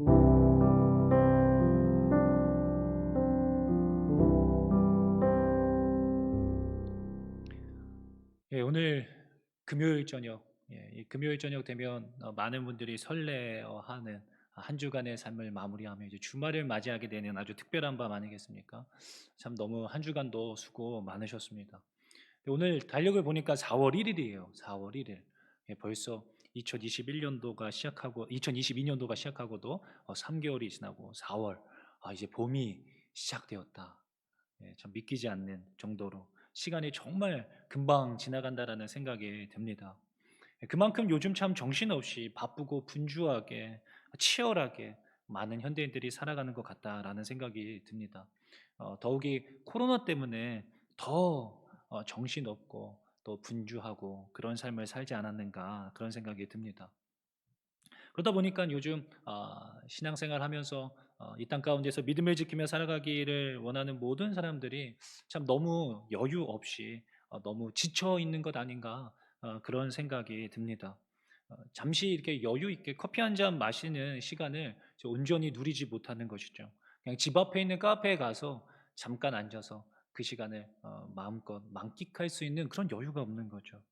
예, 오늘 금요일 저녁, 예, 금요일 저녁 되면 어, 많은 분들이 설레어하는 한 주간의 삶을 마무리하며 이제 주말을 맞이하게 되는 아주 특별한 밤 아니겠습니까? 참 너무 한 주간도 수고 많으셨습니다. 오늘 달력을 보니까 4월 1일이에요. 4월 1일. 예, 벌써 2021년도가 시작하고 2022년도가 시작하고도 3개월이 지나고 4월 아 이제 봄이 시작되었다. 예, 참 믿기지 않는 정도로 시간이 정말 금방 지나간다라는 생각이 듭니다. 예, 그만큼 요즘 참 정신없이 바쁘고 분주하게 치열하게 많은 현대인들이 살아가는 것 같다라는 생각이 듭니다. 어, 더욱이 코로나 때문에 더 어, 정신없고 또 분주하고 그런 삶을 살지 않았는가 그런 생각이 듭니다. 그러다 보니까 요즘 아, 신앙생활 하면서 어, 이땅 가운데서 믿음을 지키며 살아가기를 원하는 모든 사람들이 참 너무 여유 없이 어, 너무 지쳐 있는 것 아닌가 어, 그런 생각이 듭니다. 어, 잠시 이렇게 여유 있게 커피 한 잔 마시는 시간을 온전히 누리지 못하는 것이죠. 그냥 집 앞에 있는 카페에 가서 잠깐 앉아서 그 시간을 어, 마음껏 만끽할 수 있는 그런 여유가 없는 거죠.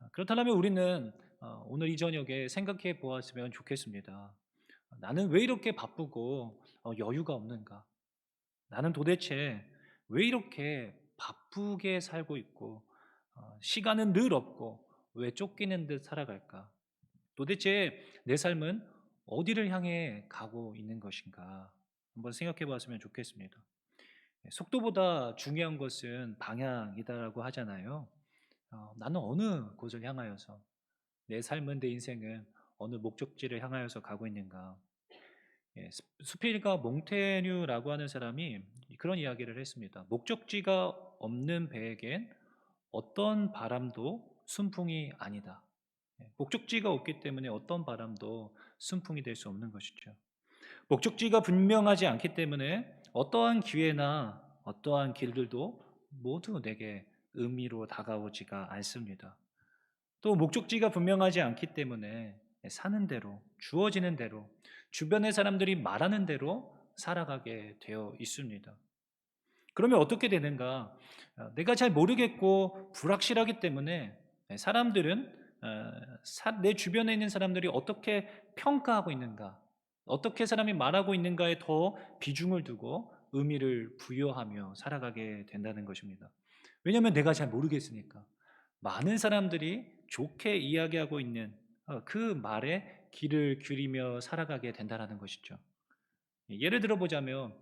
아, 그렇다면 우리는 어, 오늘 이 저녁에 생각해 보았으면 좋겠습니다. 나는 왜 이렇게 바쁘고 어, 여유가 없는가? 나는 도대체 왜 이렇게 바쁘게 살고 있고 어, 시간은 늘 없고 왜 쫓기는 듯 살아갈까? 도대체 내 삶은 어디를 향해 가고 있는 것인가? 한번 생각해 봤으면 좋겠습니다. 예, 속도보다 중요한 것은 방향이다라고 하잖아요. 어, 나는 어느 곳을 향하여서 내 삶은 내 인생은 어느 목적지를 향하여서 가고 있는가? 예, 스- 수필가 몽테뉴라고 하는 사람이 그런 이야기를 했습니다. 목적지가 없는 배에겐 어떤 바람도 순풍이 아니다. 예, 목적지가 없기 때문에 어떤 바람도 순풍이 될 수 없는 것이죠. 목적지가 분명하지 않기 때문에 어떠한 기회나 어떠한 길들도 모두 내게 의미로 다가오지가 않습니다. 또 목적지가 분명하지 않기 때문에 사는 대로, 주어지는 대로, 주변의 사람들이 말하는 대로 살아가게 되어 있습니다. 그러면 어떻게 되는가? 어, 내가 잘 모르겠고 불확실하기 때문에 사람들은 어, 사- 내 주변에 있는 사람들이 어떻게 평가하고 있는가, 어떻게 사람이 말하고 있는가에 더 비중을 두고 의미를 부여하며 살아가게 된다는 것입니다. 왜냐하면 내가 잘 모르겠으니까. 많은 사람들이 좋게 이야기하고 있는 어, 그 말에 귀를 기울이며 살아가게 된다는 것이죠. 예를 들어 보자면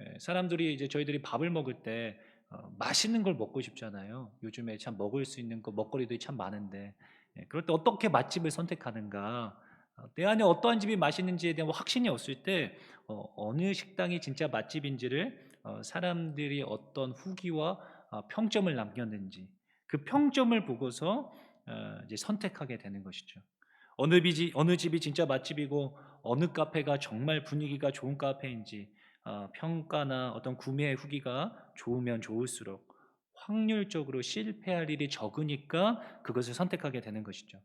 예, 사람들이 이제 저희들이 밥을 먹을 때 어, 맛있는 걸 먹고 싶잖아요. 요즘에 참 먹을 수 있는 거 먹거리들이 참 많은데 예, 그럴 때 어떻게 맛집을 선택하는가? 어, 내 안에 어떠한 집이 맛있는지에 대한 확신이 없을 때 어, 느 식당이 진짜 맛집인지를 어, 사람들이 어떤 후기와 어, 평점을 남겼는지 그 평점을 보고서 어, 이제 선택하게 되는 것이죠. 어느 집이 어느 집이 진짜 맛집이고 어느 카페가 정말 분위기가 좋은 카페인지 어, 평가나 어떤 구매 후기가 좋으면 좋을수록 확률적으로 실패할 일이 적으니까 그것을 선택하게 되는 것이죠.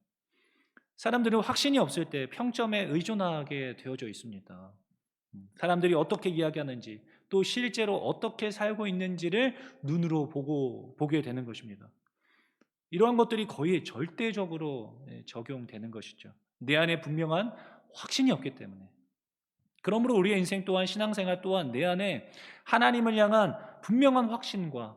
사람들은 확신이 없을 때 평점에 의존하게 되어져 있습니다. 음, 사람들이 어떻게 이야기하는지 또 실제로 어떻게 살고 있는지를 눈으로 보고 보게 되는 것입니다. 이러한 것들이 거의 절대적으로 예, 적용되는 것이죠. 내 안에 분명한 확신이 없기 때문에. 그러므로 우리의 인생 또한 신앙생활 또한 내 안에 하나님을 향한 분명한 확신과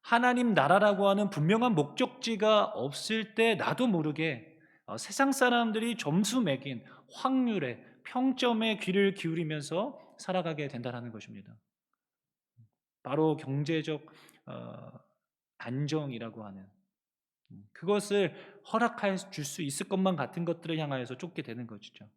하나님 나라라고 하는 분명한 목적지가 없을 때 나도 모르게 어, 세상 사람들이 점수 매긴 확률에 평점에 귀를 기울이면서 살아가게 된다는 것입니다. 바로 경제적 어, 안정이라고 하는 음, 그것을 허락해 줄 수 있을 것만 같은 것들을 향하여서 쫓게 되는 것이죠.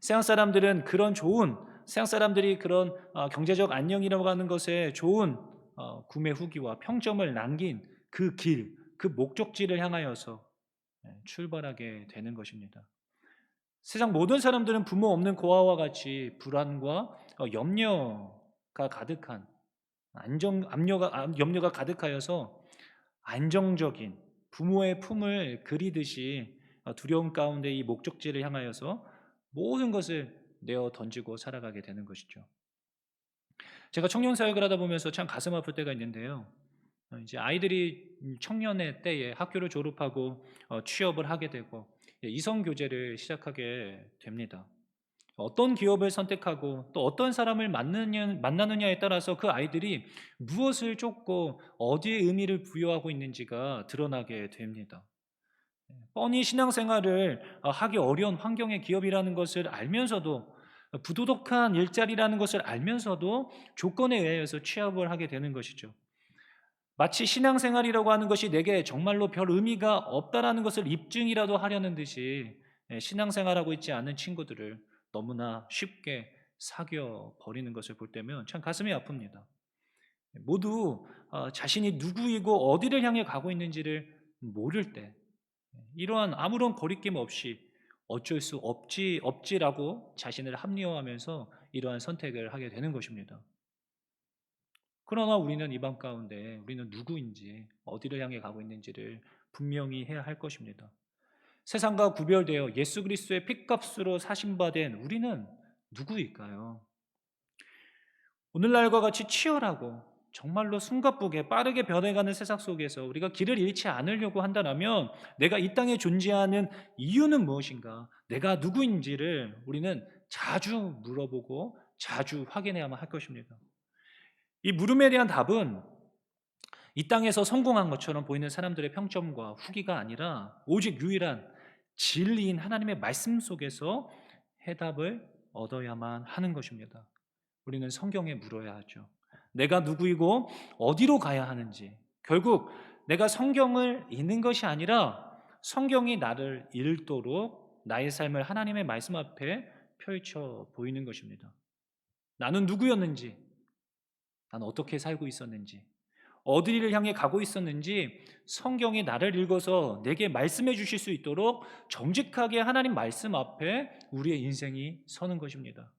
세상 사람들은 그런 좋은 세상 사람들이 그런 어, 경제적 안녕이라고 하는 것에 좋은 어, 구매 후기와 평점을 남긴 그 길, 그 목적지를 향하여서 예, 출발하게 되는 것입니다. 세상 모든 사람들은 부모 없는 고아와 같이 불안과 어, 염려가 가득한 안정 압력가 암- 염려가 가득하여서 안정적인 부모의 품을 그리듯이 어, 두려움 가운데 이 목적지를 향하여서 모든 것을 내어 던지고 살아가게 되는 것이죠. 제가 청년 사역을 하다 보면서 참 가슴 아플 때가 있는데요. 어 이제 아이들이 음 청년의 때에 학교를 졸업하고 어 취업을 하게 되고 예 이성 교제를 시작하게 됩니다. 어떤 기업을 선택하고 또 어떤 사람을 만느냐 만나느냐 에 따라서 그 아이들이 무엇을 쫓고 어디에 의미를 부여하고 있는지가 드러나게 됩니다. 예 뻔히 신앙생활을 어 하기 어려운 환경의 기업이라는 것을 알면서도 어 부도덕한 일자리라는 것을 알면서도 조건에 의하여서 취업을 하게 되는 것이죠. 마치 신앙생활이라고 하는 것이 내게 정말로 별 의미가 없다라는 것을 입증이라도 하려는 듯이 예 신앙생활하고 있지 않은 친구들을 너무나 쉽게 사귀어 버리는 것을 볼 때면 참 가슴이 아픕니다. 모두 어 자신이 누구이고 어디를 향해 가고 있는지를 모를 때 이러한 아무런 거리낌 없이 '어쩔 수 없지, 없지.'라고 자신을 합리화하면서 이러한 선택을 하게 되는 것입니다. 그러나 우리는 이방 가운데 우리는 누구인지 어디를 향해 가고 있는지를 분명히 해야 할 것입니다. 세상과 구별되어 예수 그리스도의 핏값으로 사신 바된 우리는 누구일까요? 오늘날과 같이 치열하고 정말로 숨가쁘게 빠르게 변해가는 세상 속에서 우리가 길을 잃지 않으려고 한다라면 내가 이 땅에 존재하는 이유는 무엇인가? 내가 누구인지를 우리는 자주 물어보고 자주 확인해야만 할 것입니다. 이 물음에 대한 답은 이 땅에서 성공한 것처럼 보이는 사람들의 평점과 후기가 아니라 오직 유일한 진리인 하나님의 말씀 속에서 해답을 얻어야만 하는 것입니다. 우리는 성경에 물어야 하죠. 내가 누구이고 어디로 가야 하는지. 결국 내가 성경을 읽는 것이 아니라 성경이 나를 읽도록 나의 삶을 하나님의 말씀 앞에 펼쳐 보이는 것입니다. 나는 누구였는지, 나는 어떻게 살고 있었는지, 어디를 향해 가고 있었는지 성경이 나를 읽어서 내게 말씀해 주실 수 있도록 정직하게 하나님 말씀 앞에 우리의 인생이 서는 것입니다.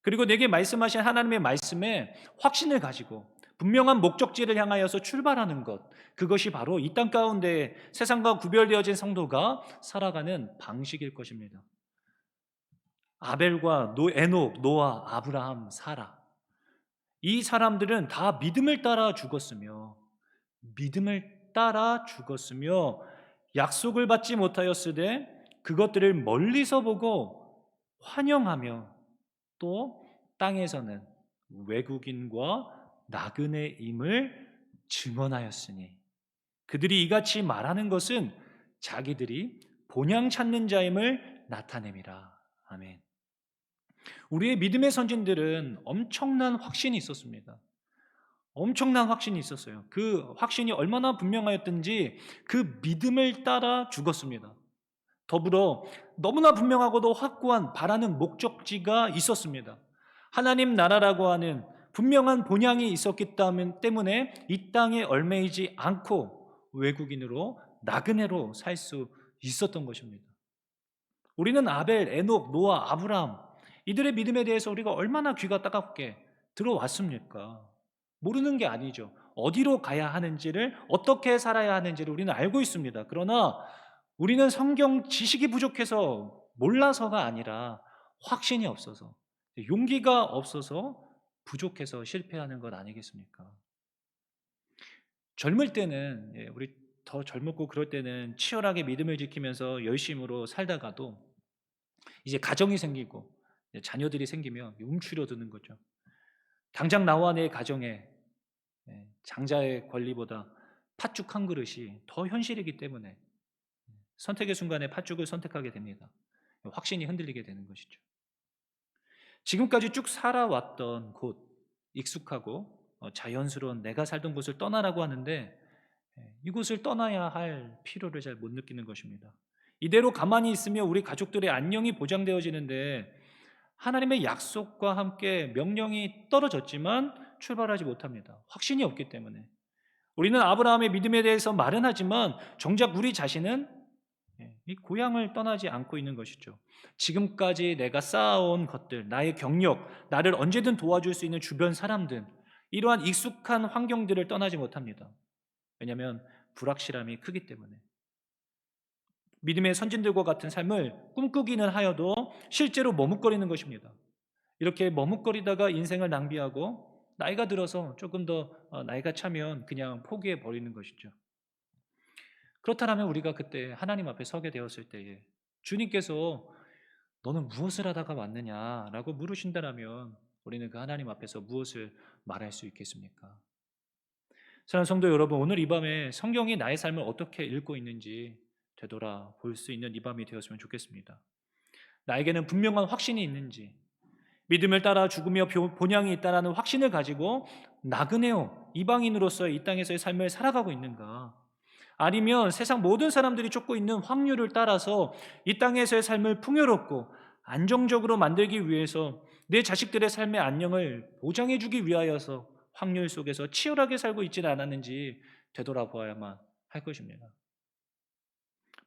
그리고 내게 말씀하신 하나님의 말씀에 확신을 가지고 분명한 목적지를 향하여서 출발하는 것, 그것이 바로 이 땅 가운데 세상과 구별되어진 성도가 살아가는 방식일 것입니다. 아벨과 노, 에녹, 노아, 아브라함, 사라. 이 사람들은 다 믿음을 따라 죽었으며 믿음을 따라 죽었으며 약속을 받지 못하였으되 그것들을 멀리서 보고 환영하며 또 땅에서는 외국인과 나그네임을 증언하였으니 그들이 이같이 말하는 것은 자기들이 본향 찾는 자임을 나타냄이라. 아멘. 우리의 믿음의 선진들은 엄청난 확신이 있었습니다. 엄청난 확신이 있었어요. 그 확신이 얼마나 분명하였든지 그 믿음을 따라 죽었습니다. 더불어 너무나 분명하고도 확고한 바라는 목적지가 있었습니다. 하나님 나라라고 하는 분명한 본향이 있었기 때문에 이 땅에 얼매이지 않고 외국인으로 나그네로 살 수 있었던 것입니다. 우리는 아벨, 에녹, 노아, 아브라함 이들의 믿음에 대해서 우리가 얼마나 귀가 따갑게 들어왔습니까? 모르는 게 아니죠. 어디로 가야 하는지를 어떻게 살아야 하는지를 우리는 알고 있습니다. 그러나 우리는 성경 지식이 부족해서 몰라서가 아니라 확신이 없어서 용기가 없어서 부족해서 실패하는 것 아니겠습니까? 젊을 때는 예, 우리 더 젊고 그럴 때는 치열하게 믿음을 지키면서 열심으로 살다가도 이제 가정이 생기고 자녀들이 생기면 움츠려드는 거죠. 당장 나와 내 가정에 예, 장자의 권리보다 팥죽 한 그릇이 더 현실이기 때문에 선택의 순간에 팥죽을 선택하게 됩니다. 확신이 흔들리게 되는 것이죠. 지금까지 쭉 살아왔던 곳, 익숙하고 어, 자연스러운 내가 살던 곳을 떠나라고 하는데 예, 이곳을 떠나야 할 필요를 잘 못 느끼는 것입니다. 이대로 가만히 있으면 우리 가족들의 안녕이 보장되어지는데 하나님의 약속과 함께 명령이 떨어졌지만 출발하지 못합니다. 확신이 없기 때문에. 우리는 아브라함의 믿음에 대해서 말은 하지만 정작 우리 자신은 예, 이 고향을 떠나지 않고 있는 것이죠. 지금까지 내가 쌓아온 것들, 나의 경력, 나를 언제든 도와줄 수 있는 주변 사람들, 이러한 익숙한 환경들을 떠나지 못합니다. 왜냐하면 불확실함이 크기 때문에. 믿음의 선진들과 같은 삶을 꿈꾸기는 하여도 실제로 머뭇거리는 것입니다. 이렇게 머뭇거리다가 인생을 낭비하고 나이가 들어서 조금 더 어, 나이가 차면 그냥 포기해 버리는 것이죠. 그렇다면 우리가 그때 하나님 앞에 서게 되었을 때에 주님께서 너는 무엇을 하다가 왔느냐라고 물으신다면 우리는 그 하나님 앞에서 무엇을 말할 수 있겠습니까? 사랑하는 성도 여러분, 오늘 이 밤에 성경이 나의 삶을 어떻게 읽고 있는지 되돌아 볼 수 있는 이 밤이 되었으면 좋겠습니다. 나에게는 분명한 확신이 있는지, 믿음을 따라 죽으며 교- 본향이 있다라는 확신을 가지고 나그네요 이방인으로서의 이 땅에서의 삶을 살아가고 있는가? 아니면 세상 모든 사람들이 쫓고 있는 확률을 따라서 이 땅에서의 삶을 풍요롭고 안정적으로 만들기 위해서 내 자식들의 삶의 안녕을 보장해 주기 위하여서 확률 속에서 치열하게 살고 있지는 않았는지 되돌아보아야만 할 것입니다.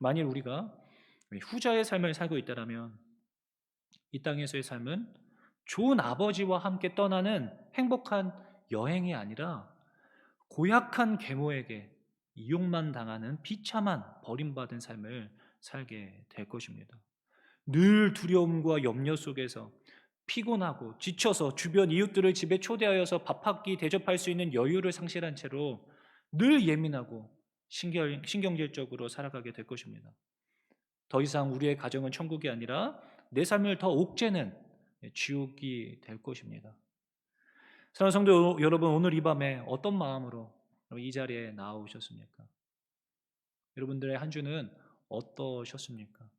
만일 우리가 후자의 삶을 살고 있다면 이 땅에서의 삶은 좋은 아버지와 함께 떠나는 행복한 여행이 아니라 고약한 계모에게 이용만 당하는 비참한 버림받은 삶을 살게 될 것입니다. 늘 두려움과 염려 속에서 피곤하고 지쳐서 주변 이웃들을 집에 초대하여서 밥 한 끼 대접할 수 있는 여유를 상실한 채로 늘 예민하고 신경, 신경질적으로 살아가게 될 것입니다. 더 이상 우리의 가정은 천국이 아니라 내 삶을 더 옥죄는 지옥이 될 것입니다. 사랑하는 성도 여러분, 오늘 이 밤에 어떤 마음으로 이 자리에 나오셨습니까? 여러분들의 한 주는 어떠셨습니까?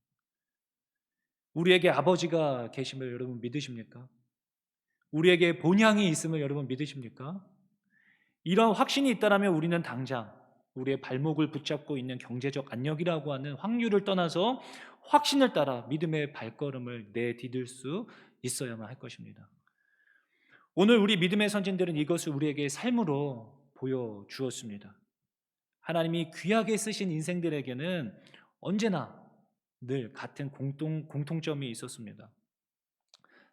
우리에게 아버지가 계심을 여러분 믿으십니까? 우리에게 본향이 있음을 여러분 믿으십니까? 이런 확신이 있다면 우리는 당장 우리의 발목을 붙잡고 있는 경제적 안녕이라고 하는 확률을 떠나서 확신을 따라 믿음의 발걸음을 내디딜 수 있어야만 할 것입니다. 오늘 우리 믿음의 선진들은 이것을 우리에게 삶으로 보여주었습니다. 하나님이 귀하게 쓰신 인생들에게는 언제나 늘 같은 공통, 공통점이 있었습니다.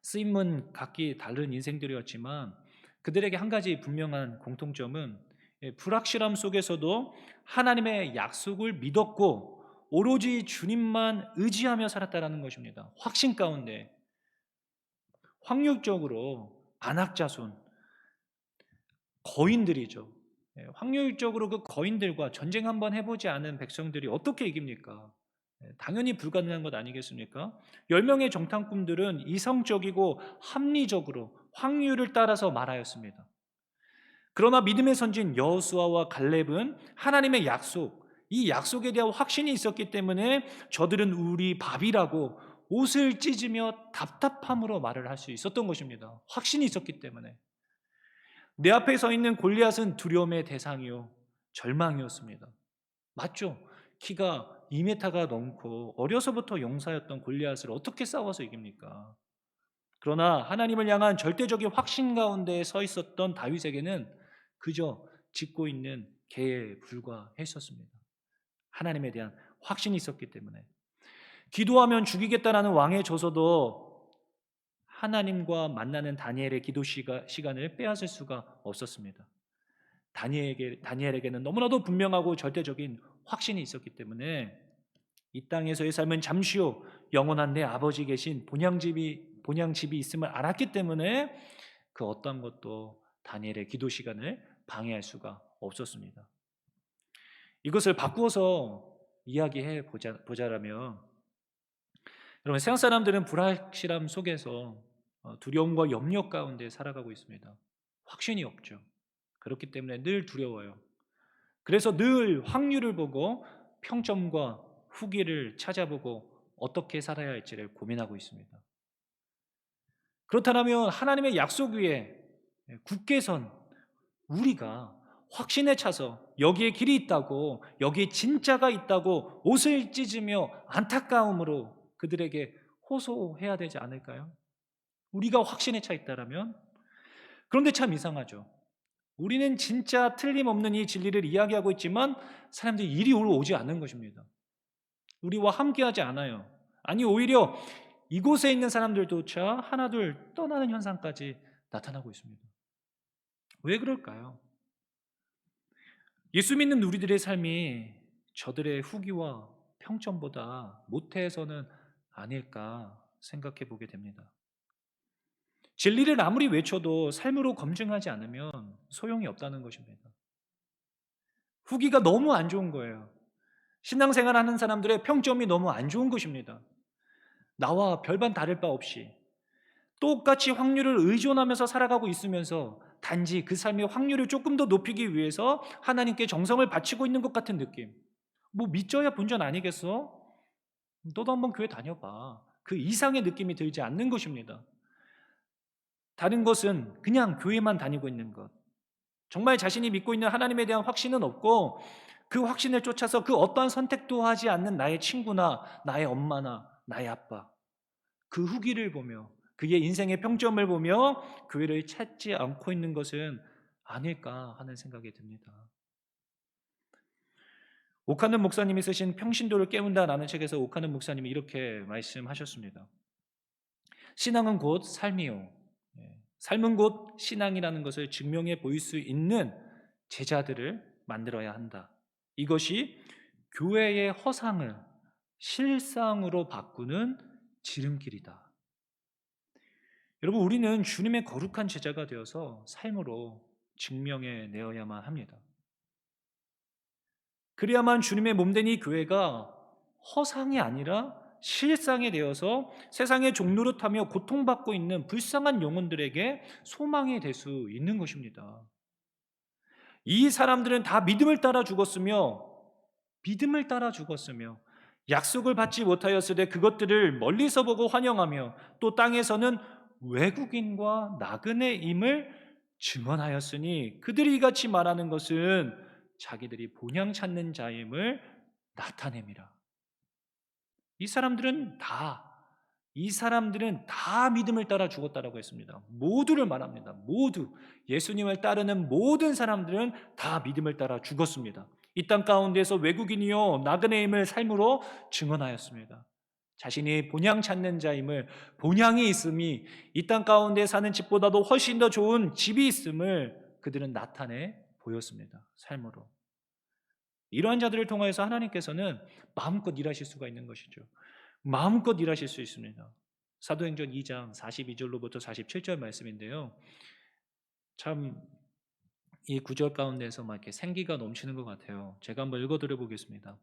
쓰임은 각기 다른 인생들이었지만 그들에게 한 가지 분명한 공통점은 예, 불확실함 속에서도 하나님의 약속을 믿었고 오로지 주님만 의지하며 살았다라는 것입니다. 확신 가운데 확률적으로 안악자손 거인들이죠. 예, 확률적으로 그 거인들과 전쟁 한번 해보지 않은 백성들이 어떻게 이깁니까? 예, 당연히 불가능한 것 아니겠습니까? 10명의 정탐꾼들은 이성적이고 합리적으로 확률을 따라서 말하였습니다. 그러나 믿음의 선진 여호수아와 갈렙은 하나님의 약속, 이 약속에 대한 확신이 있었기 때문에 저들은 우리 밥이라고 옷을 찢으며 답답함으로 말을 할 수 있었던 것입니다. 확신이 있었기 때문에. 내 앞에 서 있는 골리앗은 두려움의 대상이요 절망이었습니다. 맞죠? 키가 2m가 넘고 어려서부터 용사였던 골리앗을 어떻게 싸워서 이깁니까? 그러나 하나님을 향한 절대적인 확신 가운데 서 있었던 다윗에게는 그저 짚고 있는 개에 불과했었습니다. 하나님에 대한 확신이 있었기 때문에 기도하면 죽이겠다라는 왕의 조서도 하나님과 만나는 다니엘의 기도 시간을 빼앗을 수가 없었습니다. 다니엘에게, 다니엘에게는 너무나도 분명하고 절대적인 확신이 있었기 때문에 이 땅에서의 삶은 잠시 후 영원한 내 아버지 계신 본향집이 본향집이 있음을 알았기 때문에 그 어떤 것도 다니엘의 기도 시간을 방해할 수가 없었습니다. 이것을 바꾸어서 이야기해 보자, 보자라면 여러분 세상 사람들은 불확실함 속에서 어, 두려움과 염려 가운데 살아가고 있습니다. 확신이 없죠. 그렇기 때문에 늘 두려워요. 그래서 늘 확률을 보고 평점과 후기를 찾아보고 어떻게 살아야 할지를 고민하고 있습니다. 그렇다면 하나님의 약속 위에 굳게 선 우리가 확신에 차서 여기에 길이 있다고 여기에 진짜가 있다고 옷을 찢으며 안타까움으로 그들에게 호소해야 되지 않을까요? 우리가 확신에 차 있다라면 그런데 참 이상하죠. 우리는 진짜 틀림없는 이 진리를 이야기하고 있지만 사람들이 이리 오지 않는 것입니다. 우리와 함께하지 않아요. 아니 오히려 이곳에 있는 사람들조차 하나둘 떠나는 현상까지 나타나고 있습니다. 왜 그럴까요? 예수 믿는 우리들의 삶이 저들의 후기와 평점보다 못해서는 아닐까 생각해 보게 됩니다. 진리를 아무리 외쳐도 삶으로 검증하지 않으면 소용이 없다는 것입니다. 후기가 너무 안 좋은 거예요. 신앙생활 하는 사람들의 평점이 너무 안 좋은 것입니다. 나와 별반 다를 바 없이 똑같이 확률을 의존하면서 살아가고 있으면서 단지 그 삶의 확률을 조금 더 높이기 위해서 하나님께 정성을 바치고 있는 것 같은 느낌. 뭐 믿져야 본전 아니겠어? 너도 한번 교회 다녀봐. 그 이상의 느낌이 들지 않는 것입니다. 다른 것은 그냥 교회만 다니고 있는 것. 정말 자신이 믿고 있는 하나님에 대한 확신은 없고 그 확신을 쫓아서 그 어떠한 선택도 하지 않는 나의 친구나 나의 엄마나 나의 아빠. 그 후기를 보며 그의 인생의 평점을 보며 교회를 찾지 않고 있는 것은 아닐까 하는 생각이 듭니다. 오카는 목사님이 쓰신 평신도를 깨운다라는 책에서 오카는 목사님이 이렇게 말씀하셨습니다. 신앙은 곧 삶이요. 예, 삶은 곧 신앙이라는 것을 증명해 보일 수 있는 제자들을 만들어야 한다. 이것이 교회의 허상을 실상으로 바꾸는 지름길이다. 여러분, 우리는 주님의 거룩한 제자가 되어서 삶으로 증명해 내어야만 합니다. 그래야만 주님의 몸된 이 교회가 허상이 아니라 실상이 되어서 세상의 종노릇하며 고통받고 있는 불쌍한 영혼들에게 소망이 될 수 있는 것입니다. 이 사람들은 다 믿음을 따라 죽었으며 믿음을 따라 죽었으며 약속을 받지 못하였으되 그것들을 멀리서 보고 환영하며 또 땅에서는 외국인과 나그네임을 증언하였으니 그들이 이같이 말하는 것은 자기들이 본향 찾는 자임을 나타냅니다. 이 사람들은 다, 이 사람들은 다 믿음을 따라 죽었다라고 했습니다. 모두를 말합니다. 모두. 예수님을 따르는 모든 사람들은 다 믿음을 따라 죽었습니다. 이 땅 가운데서 외국인이요, 나그네임을 삶으로 증언하였습니다. 자신이 본향 찾는 자임을 본향이 있음이 이 땅 가운데 사는 집보다도 훨씬 더 좋은 집이 있음을 그들은 나타내 보였습니다. 삶으로. 이러한 자들을 통하여서 하나님께서는 마음껏 일하실 수가 있는 것이죠. 마음껏 일하실 수 있습니다. 사도행전 2장 42절로부터 47절 말씀인데요. 참 이 구절 가운데서 막 이렇게 생기가 넘치는 것 같아요. 제가 한번 읽어드려 보겠습니다.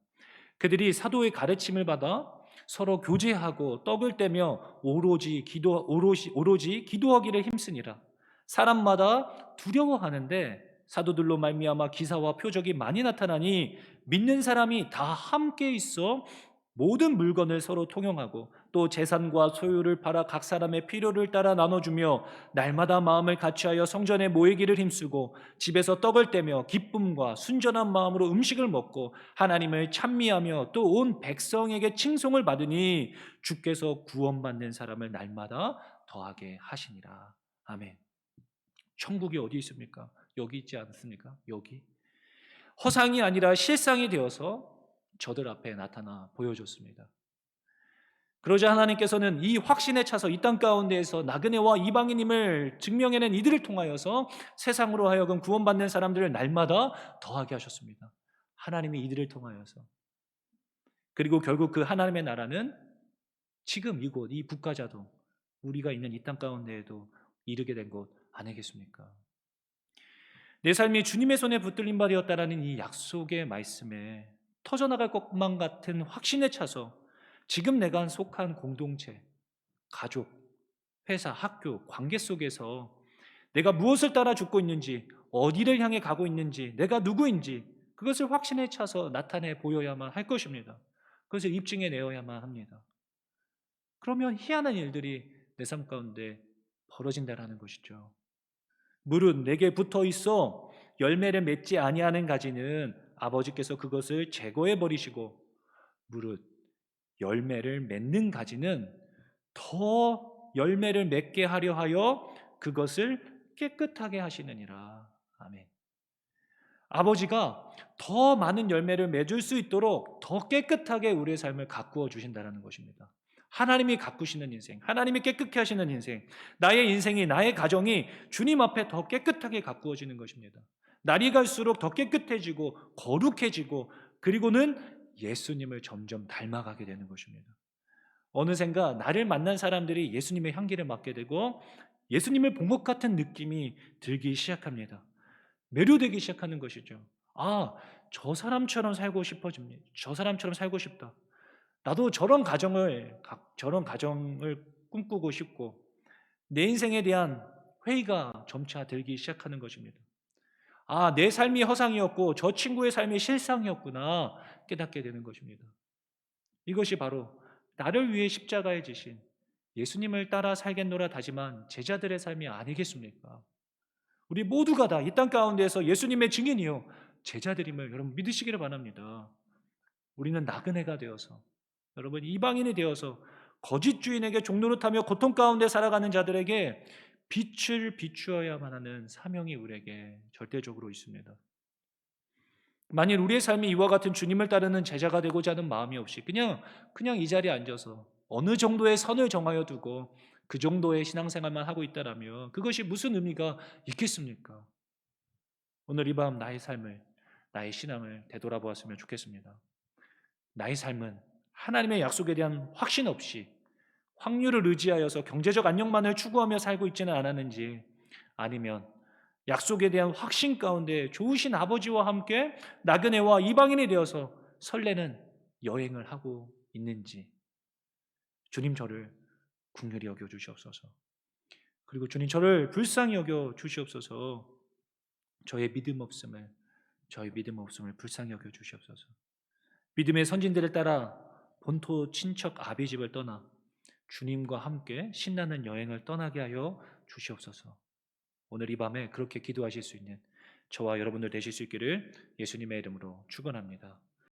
그들이 사도의 가르침을 받아 서로 교제하고 떡을 떼며 오로지 기도 오로지, 오로지 기도하기를 힘쓰니라. 사람마다 두려워하는데 사도들로 말미암아 기사와 표적이 많이 나타나니 믿는 사람이 다 함께 있어 모든 물건을 서로 통용하고 또 재산과 소유를 팔아 각 사람의 필요를 따라 나눠주며 날마다 마음을 같이하여 성전에 모이기를 힘쓰고 집에서 떡을 떼며 기쁨과 순전한 마음으로 음식을 먹고 하나님을 찬미하며 또 온 백성에게 칭송을 받으니 주께서 구원받는 사람을 날마다 더하게 하시니라. 아멘. 천국이 어디 있습니까? 여기 있지 않습니까? 여기. 허상이 아니라 실상이 되어서 저들 앞에 나타나 보여줬습니다. 그러자 하나님께서는 이 확신에 차서 이 땅 가운데에서 나그네와 이방인임을 증명해낸 이들을 통하여서 세상으로 하여금 구원받는 사람들을 날마다 더하게 하셨습니다. 하나님이 이들을 통하여서. 그리고 결국 그 하나님의 나라는 지금 이곳, 이 북가자도 우리가 있는 이 땅 가운데에도 이르게 된곳 아니겠습니까? 내 삶이 주님의 손에 붙들린 바 되었다라는 이 약속의 말씀에 터져나갈 것만 같은 확신에 차서 지금 내가 속한 공동체, 가족, 회사, 학교, 관계 속에서 내가 무엇을 따라 죽고 있는지, 어디를 향해 가고 있는지, 내가 누구인지 그것을 확신에 차서 나타내 보여야만 할 것입니다. 그것을 입증해 내어야만 합니다. 그러면 희한한 일들이 내 삶 가운데 벌어진다라는 것이죠. 물은 내게 붙어 있어 열매를 맺지 아니하는 가지는 아버지께서 그것을 제거해 버리시고 무릇 열매를 맺는 가지는 더 열매를 맺게 하려 하여 그것을 깨끗하게 하시느니라. 아멘. 아버지가 더 많은 열매를 맺을 수 있도록 더 깨끗하게 우리의 삶을 가꾸어 주신다는 것입니다. 하나님이 가꾸시는 인생, 하나님이 깨끗게 하시는 인생, 나의 인생이, 나의 가정이 주님 앞에 더 깨끗하게 가꾸어지는 것입니다. 날이 갈수록 더 깨끗해지고 거룩해지고 그리고는 예수님을 점점 닮아가게 되는 것입니다. 어느샌가 나를 만난 사람들이 예수님의 향기를 맡게 되고 예수님을 본것 같은 느낌이 들기 시작합니다. 매료되기 시작하는 것이죠. 아, 저 사람처럼 살고 싶어집니다. 저 사람처럼 살고 싶다. 나도 저런 가정을 가- 저런 가정을 꿈꾸고 싶고 내 인생에 대한 회의가 점차 들기 시작하는 것입니다. 아, 내 삶이 허상이었고 저 친구의 삶이 실상이었구나 깨닫게 되는 것입니다. 이것이 바로 나를 위해 십자가에 지신 예수님을 따라 살겠노라 다짐한 제자들의 삶이 아니겠습니까? 우리 모두가 다 이 땅 가운데서 예수님의 증인이요 제자들임을 여러분 믿으시기를 바랍니다. 우리는 나그네가 되어서 여러분 이방인이 되어서 거짓 주인에게 종노릇하며 고통 가운데 살아가는 자들에게 빛을 비추어야만 하는 사명이 우리에게 절대적으로 있습니다. 만일 우리의 삶이 이와 같은 주님을 따르는 제자가 되고자 하는 마음이 없이 그냥 그냥 이 자리에 앉아서 어느 정도의 선을 정하여 두고 그 정도의 신앙생활만 하고 있다라면 그것이 무슨 의미가 있겠습니까? 오늘 이 밤 나의 삶을 나의 신앙을 되돌아보았으면 좋겠습니다. 나의 삶은 하나님의 약속에 대한 확신 없이 확률을 의지하여서 경제적 안녕만을 추구하며 살고 있지는 않았는지 아니면 약속에 대한 확신 가운데 좋으신 아버지와 함께 나그네와 이방인이 되어서 설레는 여행을 하고 있는지 주님 저를 국률이 여겨 주시옵소서. 그리고 주님 저를 불쌍히 여겨 주시옵소서. 저의 믿음 없음을 저의 믿음 없음을 불쌍히 여겨 주시옵소서. 믿음의 선진들을 따라 본토 친척 아비 집을 떠나 주님과 함께 신나는 여행을 떠나게 하여 주시옵소서. 오늘 이 밤에 그렇게 기도하실 수 있는 저와 여러분들 되실 수 있기를 예수님의 이름으로 축원합니다.